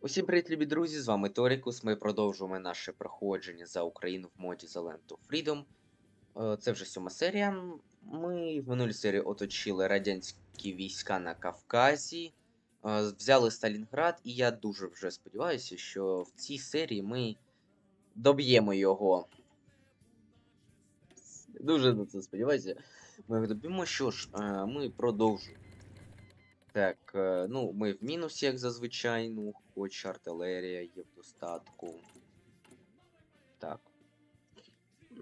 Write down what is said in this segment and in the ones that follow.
Усім привіт, любі друзі! З вами Торікус. Ми продовжуємо наше проходження за Україну в моді The Land of Freedom. Е, Це вже сьома серія. Ми в минулій серії оточили радянські війська на Кавказі, е, взяли Сталінград, і я дуже вже сподіваюся, що в цій серії ми доб'ємо його. Дуже на це сподіваюся. Ми доб'ємо. Що ж, е, ми продовжуємо. Так, е, ну, ми в мінусі, як зазвичай, ну, хоч артилерія є в достатку. Так.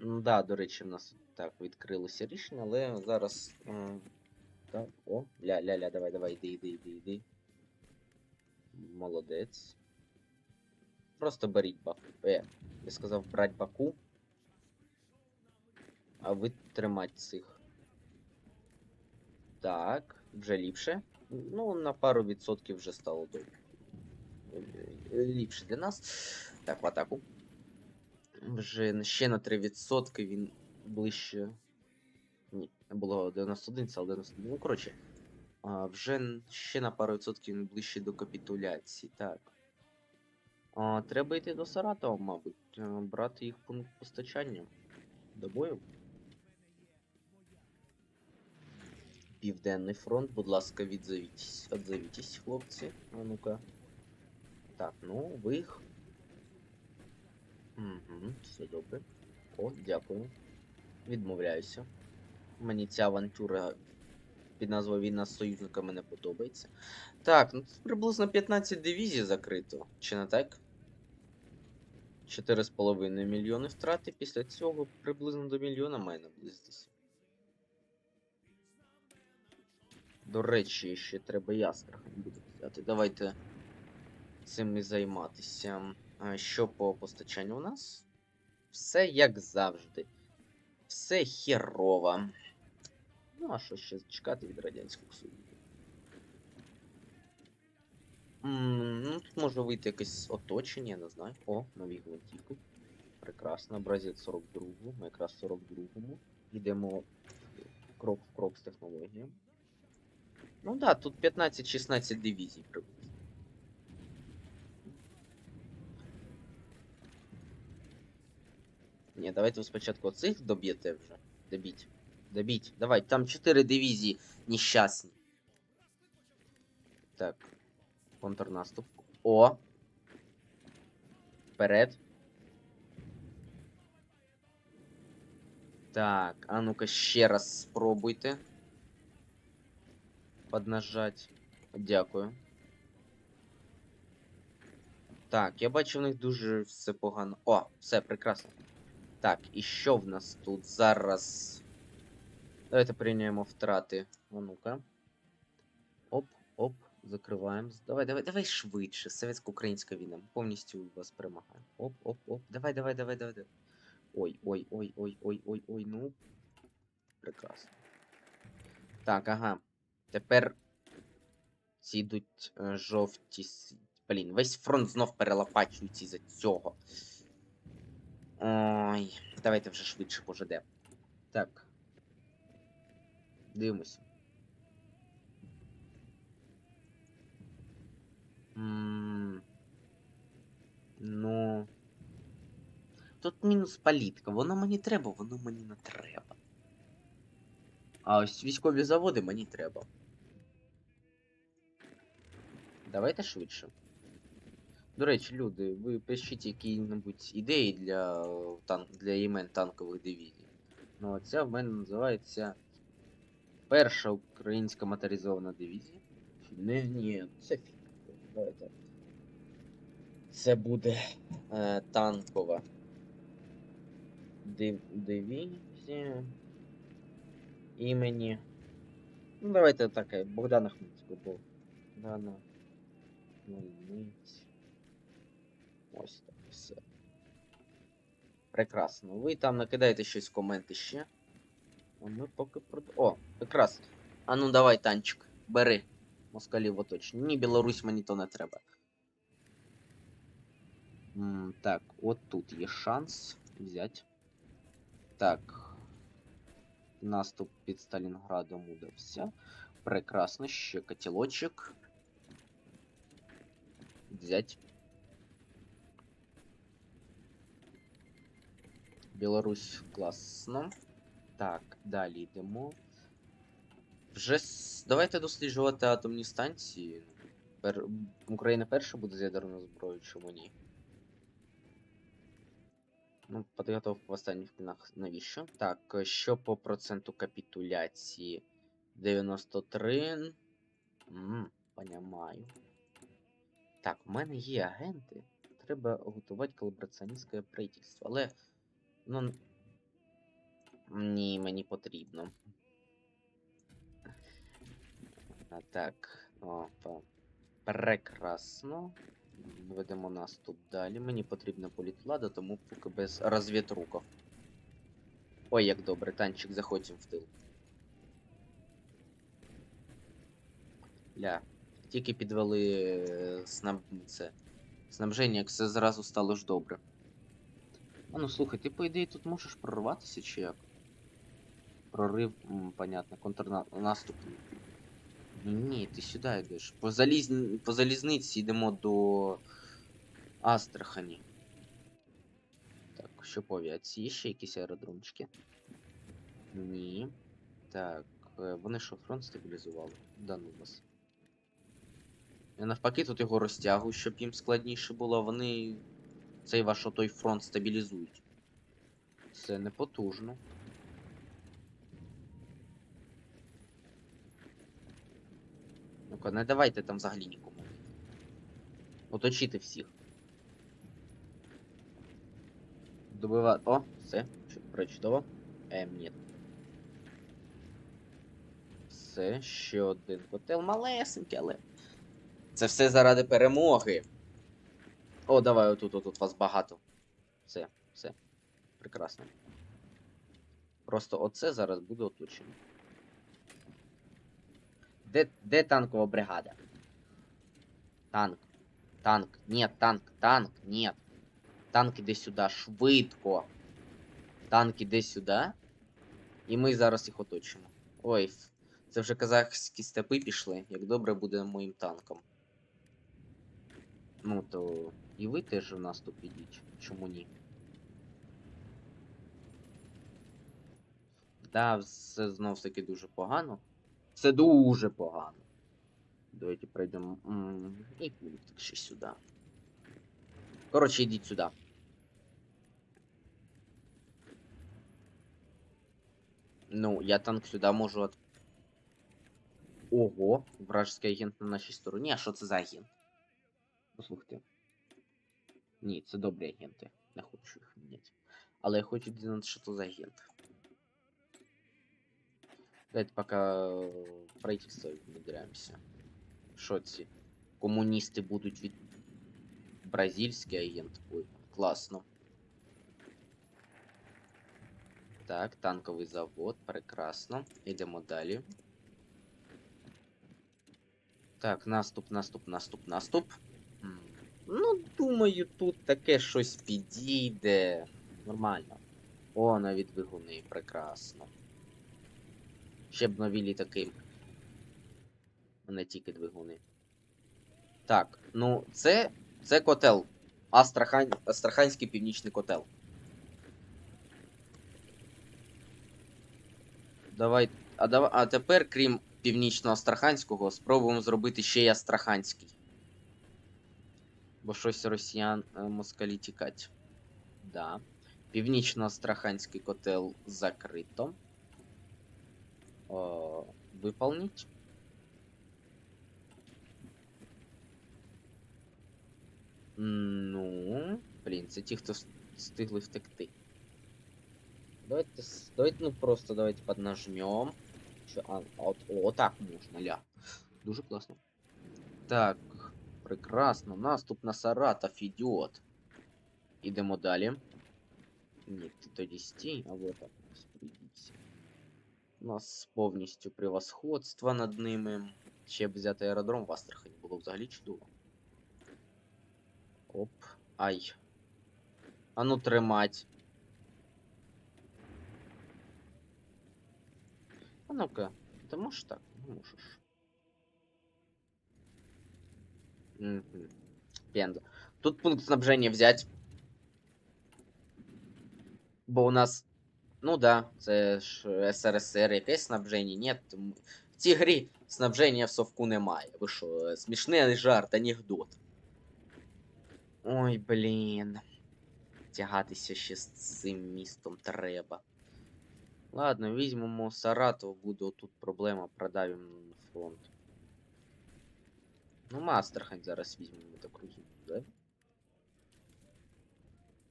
М, Да, до речі, в нас так відкрилося рішення, але зараз. Так, о, ля-ля-ля, давай, давай, іди, іди, іди, іди. Молодець. Просто беріть баку. Е, я сказав брать баку. А ви тримать цих. Так, вже ліпше. Ну, на пару відсотків вже стало добре. Ліпше для нас. Так, в атаку. Вже ще на 3% він ближче. Ні, було 91, стало 91. Ну, коротше. А, вже ще на пару відсотків він ближче до капітуляції. Так. А, треба йти до Саратова, мабуть. е, Брати їх пункт постачання. До бою. Південний фронт, будь ласка, відзовітесь. Отзовітесь, хлопці. А ну-ка. Так, ну, ви їх. Угу, все добре. О, дякую. Відмовляюся. Мені ця авантюра під назвою Війна з союзниками не подобається. Так, ну тут приблизно 15 дивізій закрито. Чи не так? 4,5 мільйони втрати. Після цього приблизно до мільйона має наблизитися. До речі, ще треба ястрахань буде взяти. Давайте цим і займатися. А що по постачанню у нас? Все як завжди. Все херово. Ну, а що ще чекати від Радянського Союзу? Ну, тут може вийти якесь оточення, я не знаю. О, нові гвинтівки. Прекрасно. Бразил 42-му. Ми якраз 42-му. Йдемо крок в крок з технологіями. Ну да, тут 15-16 дивізій приблизно. Ні, давайте спочатку оцих доб'єте вже. Добіть. Добіть. Давай, там 4 дивізії нещасні. Так. Контрнаступ. О! Вперед. Так, а ну-ка ще раз спробуйте. Поднажать. Дякую. Так, я бачу, в них дуже все погано. О, все прекрасно. Так, і що в нас тут зараз? Давайте прийняємо втрати. А ну-ка. Оп, оп, закриваємо. Давай, давай, давай швидше. Совєтсько-українська війна. Повністю вас перемагаємо. Оп, оп, оп. Давай, давай, давай, давай. давай. Ой, ой, ой, ой, ой, ой, ой, ну. Прекрасно. Так, ага. Тепер ці йдуть е, жовті. Блін, весь фронт знов перелопачується із-за цього. Ой, давайте вже швидше пожиде. Так. Дивимося. Ну. Тут мінус палітка. Воно мені треба, воно мені не треба. А ось військові заводи мені треба. Давайте швидше. До речі, люди, ви пишіть які-небудь ідеї для, е, тан... для імен танкових дивізій. Ну, а ця в мене називається Перша українська моторизована дивізія. Не, ні, це. Давайте. Це буде е, танкова див... дивізія імені. Ну, давайте таке, Богдана Хмельницького. Богдана Хмельницького. Ось так все. Прекрасно. Ви там накидаєте щось в коменти ще. А ми поки прод... О, якраз. А ну давай, танчик, бери. Москалів оточення. Ні, Білорусь мені то не треба. М, так, от тут є шанс взяти. Так. Наступ під Сталінградом удався. Прекрасно, ще котілочок. Взять. Білорусь класно. Так, далі йдемо. Вже с- давайте досліджувати атомні станції. Пер... Україна перша буде з ядерною зброєю, чому ні? Ну, підготовка в останніх пінах навіщо? Так, що по проценту капітуляції? 93. Ммм, понімаю. Так, в мене є агенти. Треба готувати колабораціоністське правительство. Але. Ну. Ні, мені потрібно. А так. Опа. Прекрасно. Ведемо наступ далі. Мені потрібна політвлада, тому поки без розвітруков. Ой, як добре, танчик заходим в тил. Ля. Тільки підвели е, снаб... це, снабження, як все зразу стало ж добре. А ну слухай, ти по ідеї тут можеш прорватися чи як? Прорив, м, понятно, контрнаступ. Ні, ти сюди йдеш. По, заліз... по залізниці йдемо до Астрахані. Так, що по авіації? Є ще якісь аеродромчики? Ні. Так, е, вони що, фронт стабілізували? Да ну вас. Я навпаки тут його розтягую, щоб їм складніше було, вони цей ваш отой фронт стабілізують. Це не потужно. Ну-ка, не давайте там взагалі нікому. Оточити всіх. Добивати. О, все, чу- прочудово. Ем, ні. Все, ще один котел малесенький, але. Це все заради перемоги. О, давай, отут, отут вас багато. Все, все. Прекрасно. Просто оце зараз буде оточено. Де, де танкова бригада? Танк. Танк. Нет, танк, танк, нет. Танк іде сюди, швидко. Танк іде сюди. І ми зараз їх оточимо. Ой, це вже казахські степи пішли. Як добре буде моїм танком. Ну то і ви теж в наступ ідіть. Чому ні? Да, все знов таки дуже погано. Це дуже погано. Давайте пройдемо. І пунктик ще сюди. Коротше, йдіть сюди. Ну, я танк сюди можу от. Ого, вражеский агент на нашій стороні. А що це за агент? Послухайте. Ні, це добрі агенти. Не хочу їх міняти. Але я хочу дізнатися, що це за агент. Давайте поки в правительство внедряємося. Що ці? Комуністи будуть від. Бразильський агент. Ой, класно. Так, танковий завод, прекрасно. Йдемо далі. Так, наступ, наступ, наступ, наступ. Ну, думаю, тут таке щось підійде. Нормально. О, навіть двигуни, прекрасно. Ще б нові літаки. Не тільки двигуни. Так, ну це. Це котел. Астрахань, Астраханський північний котел. Давай. А, дава- а тепер, крім північно-астраханського, спробуємо зробити ще й астраханський. Бо щось росіян е, москалі тікать. Да. Північно-астраханський котел закрито. О, выполнить. Ну, блін, це ті, хто с- встигли втекти. Давайте, с- давайте ну просто давайте поднажмем. Що, а, а от, о, так можна, ля. Дуже класно. Так, прекрасно. Наступ на Саратов ідіот. Ідемо далі. Ні, ти тоді стій, а вот так розпорядіться. У нас повністю превосходство над ними. Ще б взяти аеродром в Астрахані було взагалі чудово. Оп. Ай. А ну тримать. А ну-ка, ти можеш так? Не можеш. Угу. Пенза. Тут пункт снабжения взять. Бо у нас. Ну да, це ж СРСР, якесь снабження. Ні, в цій грі снабження в совку немає. Ви що, смішний жарт, анекдот. Ой, блін. Тягатися ще з цим містом треба. Ладно, візьмемо Саратов, буде отут проблема, продавимо фронт. Ну, Мастерхань зараз візьмемо так розумію, да?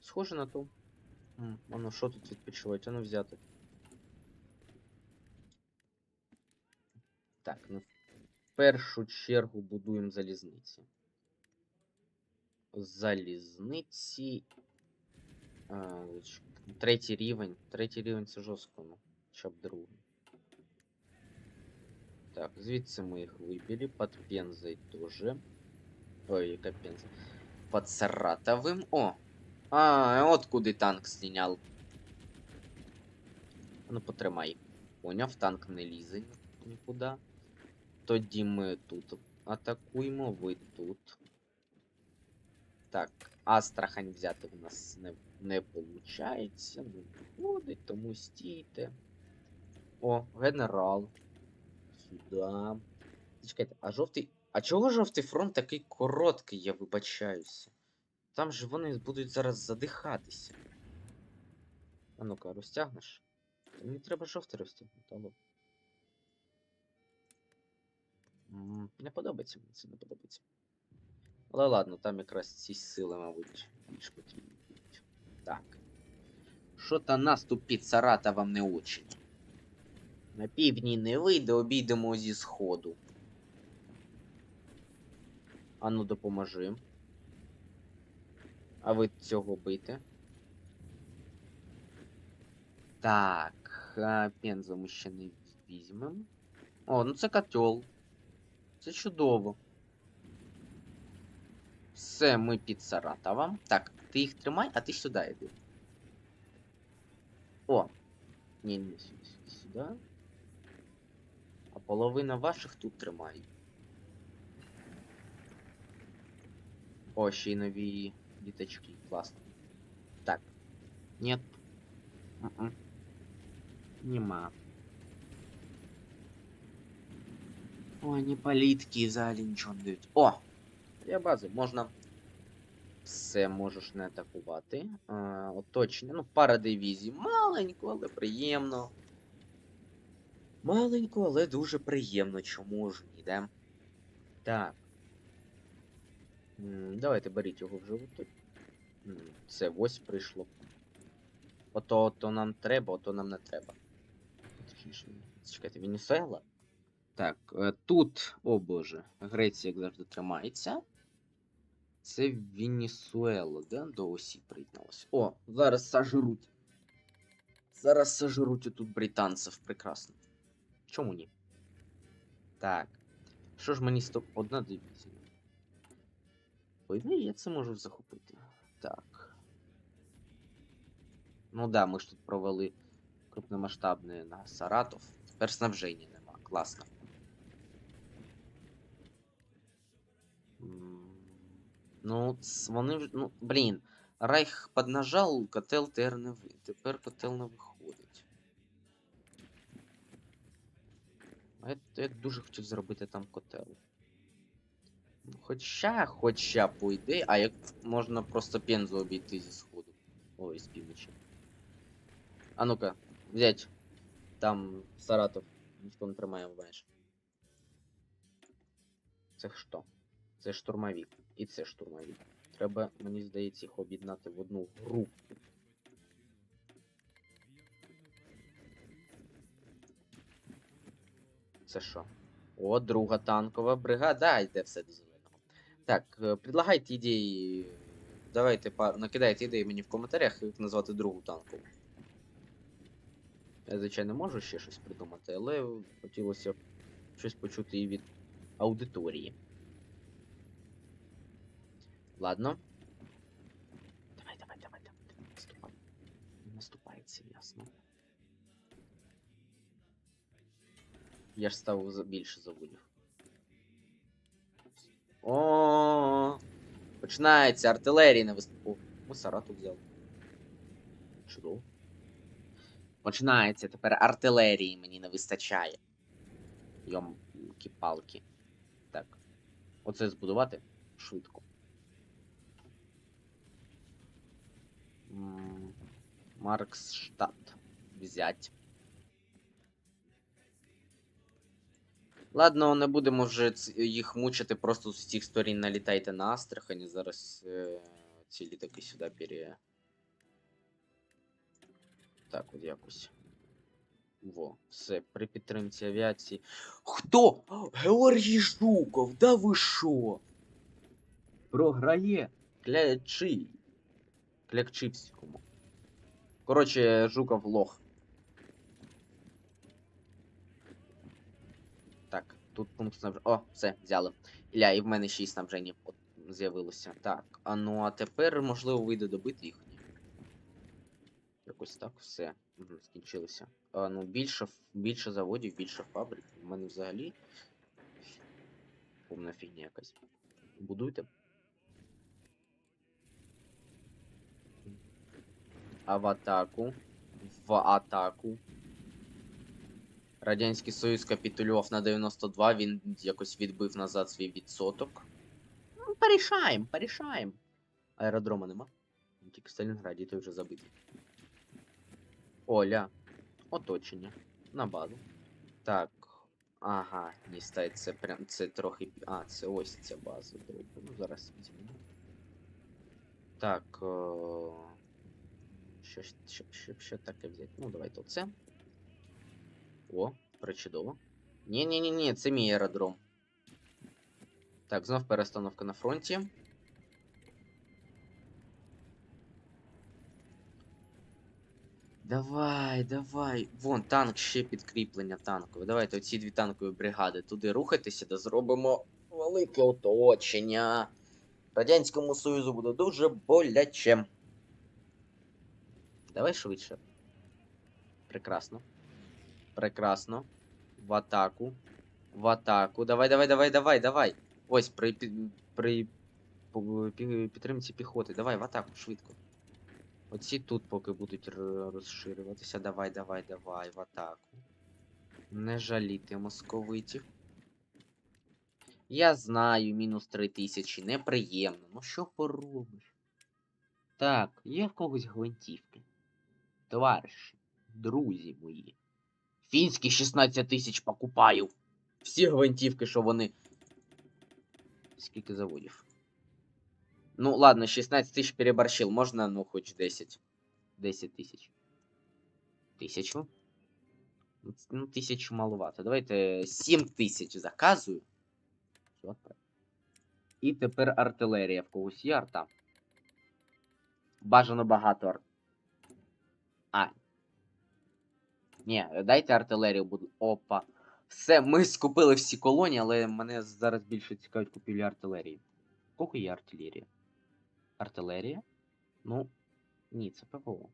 Схоже на то. М, А ну що тут відпочивати? А ну взяти. Так, ну в першу чергу будуємо залізниці. Залізниці. А, третій рівень. Третій рівень це жорстко, ну. Хоча б другий. Так, звідси ми їх вибили. Под Пензой тоже. Ой, яка Пенза. Под Саратовым. О! А, от куди танк зняв. Ну, потримай. Поняв, танк не лізе ні- нікуди. Тоді ми тут атакуємо, ви тут. Так, Астрахань взяти в нас не, не виходить. Не виходить, тому стійте. О, генерал. Сюда. Чекайте, а жовтий. А чого жовтий фронт такий короткий, я вибачаюся? Там же вони будуть зараз задихатися. А ну-ка, розтягнеш? Мені треба жовтий розтягнути, алло. Не подобається мені це, не подобається. Але ладно, там якраз ці сили, мабуть, більш потрібні. Так. Що-то наступ під Саратовом не очень. На півдні не вийде, обійдемо зі сходу. Ану, допоможи. А ви цього бийте. Так, Пензу ми ще не візьмемо. О, ну це котел. Це чудово. Все, ми під Саратовом. Так, ти їх тримай, а ти сюди йди. О! Ні, ні, сюди, сюди, половина ваших тут тримає. О, ще й нові літачки. Класно. Так. Нет. Нема. Ой, не політки взагалі нічого не дають. О! Є бази, можна. Все можеш не атакувати. А, оточення. Ну, пара дивізій. Маленько, але приємно. Маленько, але дуже приємно. Чому ж ні, да? Так. Давайте беріть його вже тут. Це ось прийшло. Ото, ото нам треба, ото нам не треба. Чекайте, Венесуела? Так, е, тут, о боже, Греція, як завжди, тримається. Це Венесуела, да? До осі приєдналася. О, зараз сожруть. Зараз сожруть тут британців. Прекрасно. Чому ні? Так. Що ж мені стоп... Одна дивізія. Ідеї, я це можу захопити. Так. Ну да, ми ж тут провели крупномасштабне на Саратов. Тепер снабження нема. Класно. Ну, вони. Ну, блін. Райх поднажав, котел тепер не ви. Тепер котел не виходить. А я, я дуже хотів зробити там котел. Хоча, хоча по ідеї, а як можна просто пензу обійти зі сходу. Ой, з півночі. А ну-ка, взять. Там Саратов. Ніхто не тримає майже. Це що? Це штурмовик. І це штурмовик. Треба, мені здається, їх об'єднати в одну групу. Це що? О, друга танкова бригада. Йде все до. Так, е, предлагайте ідеї. Давайте пар... накидайте ідеї мені в коментарях, як назвати другу танкову. Я, звичайно, можу ще щось придумати, але хотілося б щось почути і від аудиторії. Ладно. Давай, давай, давай, давай, наступай. Наступається, ясно. Я ж став більше заводів. О, Починається артилерії на виступу. Мусора тут взяв. Чудово. Починається тепер артилерії мені не вистачає. Йом палки Так. Оце збудувати швидко. М, Марксштадт. Взять. Ладно, не будемо вже їх мучити, просто з усіх сторін налітайте на Астрахань. і Зараз е, ці літаки сюди пере. Так, от якось. Во, все, при підтримці авіації. Хто? Георгій Жуков, да ви шо? Програє клячи. Клякчипському. Коротше, Жуков лох. Так, тут пункт снабження. О, все, взяли. Ілля, і в мене ще й снабження з'явилося. Так, а ну а тепер, можливо, вийде добити їх. Якось так, все. Скінчилося. А, ну, більше, більше заводів, більше фабрик. У мене взагалі. Повна фігня якась. Будуйте. А в атаку. В атаку. Радянський Союз капітулював на 92, він якось відбив назад свій відсоток. Ну, порішаємо, порішаємо. Аеродрома нема. Тільки в Сталінграді той вже забитий. Оля. Оточення. На базу. Так. Ага, ні, стай, це прям це трохи. А, це ось ця база. Ну, зараз візьмемо. Так. О... Що, що, що, що таке взяти? Ну, давайте оце. О, причудово. Ні-ні-ні, це мій аеродром. Так, знов перестановка на фронті. Давай, давай. Вон, танк ще підкріплення танкове. Давайте оці дві танкові бригади туди рухайтеся, де зробимо велике оточення. Радянському Союзу буде дуже боляче. Давай швидше. Прекрасно. Прекрасно. В атаку. В атаку. Давай, давай, давай, давай, давай. Ось при, при підтримці піхоти. Давай в атаку, швидко. Оці тут поки будуть розширюватися. Давай, давай, давай, в атаку. Не жаліти московитів. Я знаю, мінус 3000, неприємно. Ну що поробиш? Так, є в когось гвинтівки. Товариші, друзі мої. Фінські 16 тисяч покупаю. Всі гвинтівки, що вони. Скільки заводів? Ну, ладно, 16 тисяч переборщил. Можна, ну, хоч 10. 10 тисяч. Тисячу? Ну, Ну, тисячу маловато. Давайте 7 тисяч заказую. І тепер артилерія. В когось є арта. Бажано багато арт. А. Ні, дайте артилерію буду. Опа. Все, ми скупили всі колонії, але мене зараз більше цікавить купівлі артилерії. Кого є артилерія? Артилерія? Ну. Ні, це ПВО.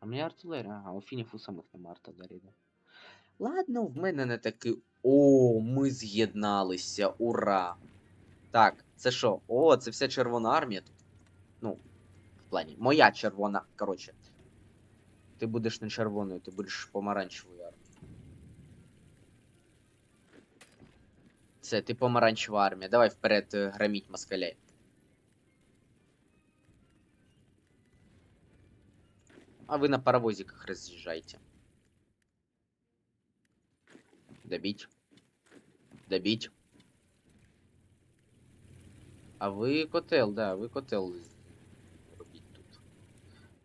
А в мене артилерія. Ага, у фінів у самих нема артилерії. Да. Ладно, в мене не такий. О, ми з'єдналися. Ура! Так, це що? О, це вся Червона армія тут. Ну, в плані. Моя червона. Коротше. Ти будеш не червоною, ти будеш помаранчевою армією. Це ти помаранчева армія. Давай вперед е, громіть москалей. А вы на паровозиках разъезжайте. Добить. Добить. А ви котел, да, ви котел.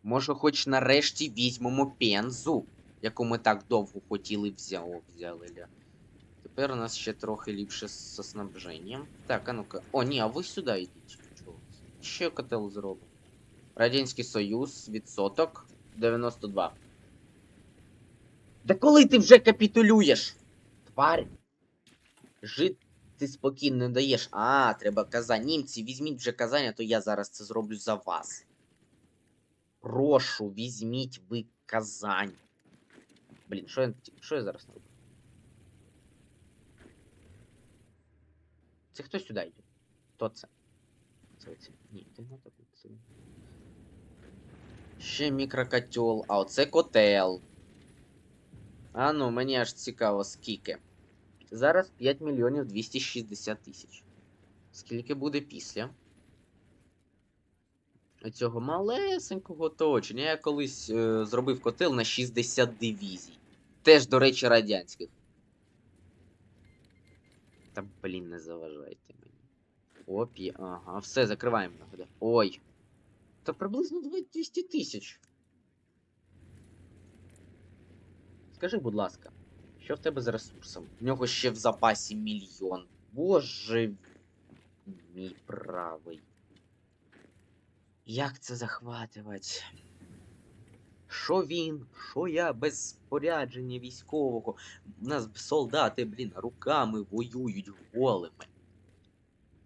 Може, хоч нарешті візьмемо пензу, яку ми так довго хотіли взяли, взяли. Тепер у нас ще трохи ліпше з снабженням. Так, а ну-ка. О, ні, а ви сюди йдіть. Чого? Ще котел зробимо. Радянський Союз, відсоток 92. Да коли ти вже капітулюєш? Тварь. Жити спокійно не даєш. А, треба Казань. Німці, візьміть вже Казань, а то я зараз це зроблю за вас. Прошу, візьміть ви Казань. Блін, що я, що я зараз роблю? Це хто сюди йде? Хто це? це оце. Ні, це не так. Це... Ще мікрокотел, а оце котел. А ну, мені аж цікаво, скільки. Зараз 5 мільйонів 260 тисяч. Скільки буде після? Цього малесенького оточення. Я колись е, зробив котел на 60 дивізій. Теж, до речі, радянських. Та блін, не заважайте мені. Опі, ага, все, закриваємо. нагода. Ой. Та приблизно 200 тисяч. Скажи, будь ласка, що в тебе з ресурсом? В нього ще в запасі мільйон. Боже мій правий. Як це захватувати? Що він, що я без спорядження військового. У нас солдати, блін, руками воюють голими.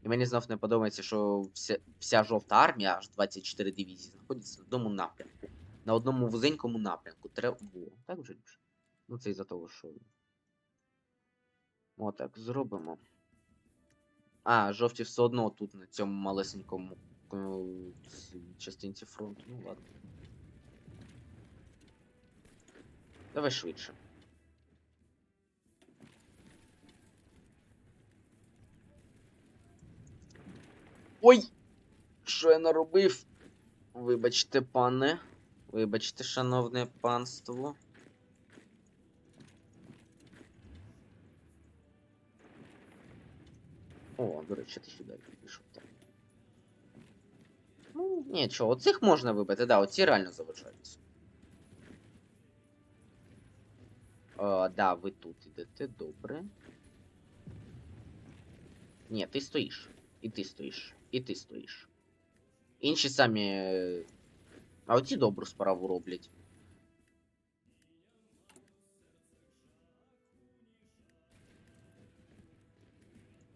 І мені знов не подобається, що вся, вся жовта армія, аж 24 дивізії, знаходиться на одному напрямку. На одному вузенькому напрямку. Треба. Во, так вже ліпше. Ну це із-за того, що. Отак, зробимо. А, жовті все одно тут на цьому малесенькому е, цій частинці. Ну ладно. Давай швидше. Ой! Що я наробив? Вибачте, пане. Вибачте, шановне панство. О, до речі, ти сюди пішов так. Ну, нічого, оцих можна вибити, да, оці реально заважаються. О, да, ви тут ідете, добре. Ні, ти стоїш. І ти стоїш. І ти стоїш. Інші самі. е, А оці добру справу роблять.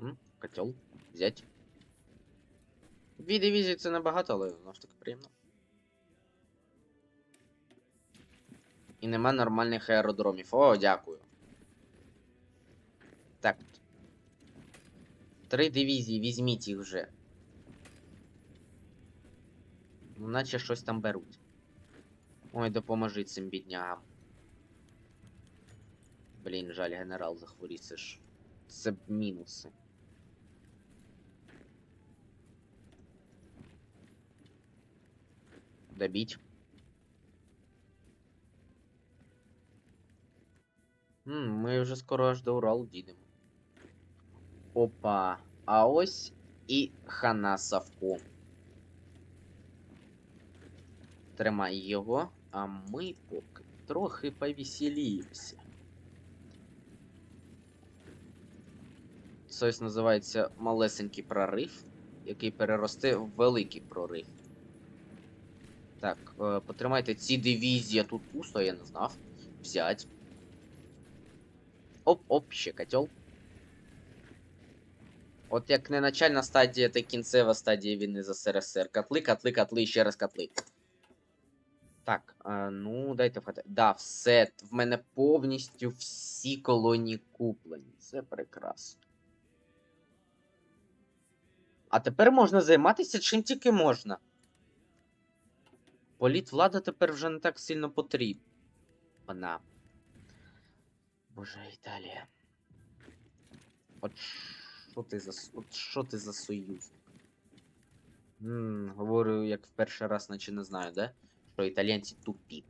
М? Котел. Взять. Дві дивізії це небагато, але знову ж таки приємно. І нема нормальних аеродромів. О, дякую. Так. Три дивізії, візьміть їх вже. Ну, наче щось там беруть. Ой, допоможи цим біднягам. Блін, жаль, генерал захворів, це ж. Це мінуси. Добить. М, Ми вже скоро аж до Уралу дійдемо. Опа. А ось і хана Савко. Тримай його, а ми поки трохи повеселіємося. Це ось називається малесенький прорив, який переросте в великий прорив. Так, е, потримайте ці дивізії, тут пусто, я не знав. Взять. Оп-оп, ще котел. От як не начальна стадія, так кінцева стадія війни з СРСР. Котли, котли, котли, ще раз котли. Так, а, ну, дайте вгадати. Да, все. В мене повністю всі колонії куплені. Це прекрасно. А тепер можна займатися чим тільки можна. Політ-влада тепер вже не так сильно потрібна. Боже, Італія. От що ти за от що ти за союзник? М, говорю, як в перший раз, наче не знаю, да? Що італійці тупі.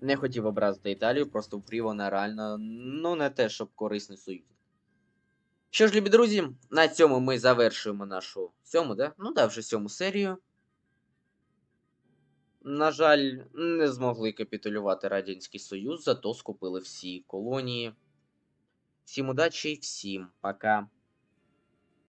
Не хотів образити Італію, просто в вона реально, ну, не те, щоб корисний союзник. Що ж, любі друзі, на цьому ми завершуємо нашу сьому, да? Ну да, вже сьому серію. На жаль, не змогли капітулювати Радянський Союз, зато скупили всі колонії. Всім удачі, всім пока.